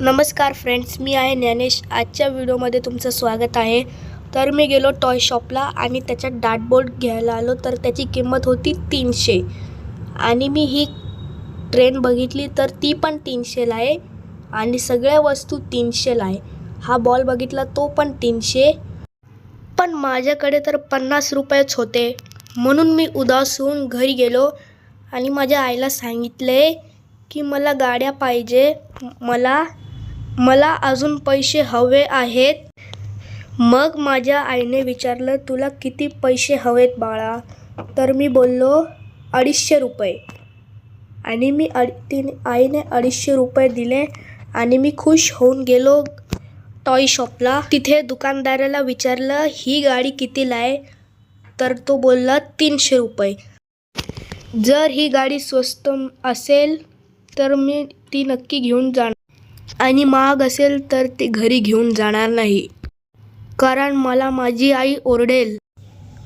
नमस्कार फ्रेंड्स मी आहे ज्ञानेश. आजच्या व्हिडिओमध्ये तुमचं स्वागत आहे. तर मी गेलो टॉय शॉपला आणि त्याच्यात डाटबोर्ड घ्यायला आलो. तर त्याची किंमत होती तीनशे. आणि मी ही ट्रेन बघितली तर ती पण तीनशेला आहे. आणि सगळ्या वस्तू तीनशेला आहे. हा बॉल बघितला तो पण तीनशे. पण माझ्याकडे तर पन्नास रुपयेच होते. म्हणून मी उदास होऊन घरी गेलो आणि माझ्या आईला सांगितले की मला गाड्या पाहिजे. मला मला अजून पैसे हवे आहेत. मग माझ्या आईने विचारलं तुला किती पैसे हवेत बाळा? तर मी बोललो अडीचशे रुपये. आणि मी अड तिने आईने अडीचशे रुपये दिले आणि मी खुश होऊन गेलो टॉय शॉपला. तिथे दुकानदाराला विचारलं ही गाडी कितीला आहे? तर तो बोलला तीनशे रुपये. जर ही गाडी स्वस्त असेल तर मी ती नक्की घेऊन जाणार. आणि महाग असेल तर ते घरी घेऊन जाणार नाही. कारण मला माझी आई ओरडेल.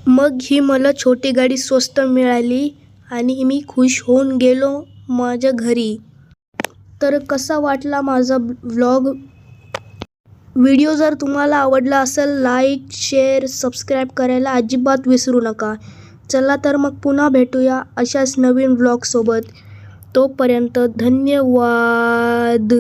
मग ही मला छोटी गाडी स्वस्त मिळाली आणि मी खुश होऊन गेलो माझ्या घरी. तर कसा वाटला माझा व्लॉग व्हिडिओ जर तुम्हाला आवडला असेल लाईक शेअर सबस्क्राईब करायला अजिबात विसरू नका. चला तर मग पुन्हा भेटूया अशाच नवीन व्लॉगसोबत तोपर्यंत धन्यवाद.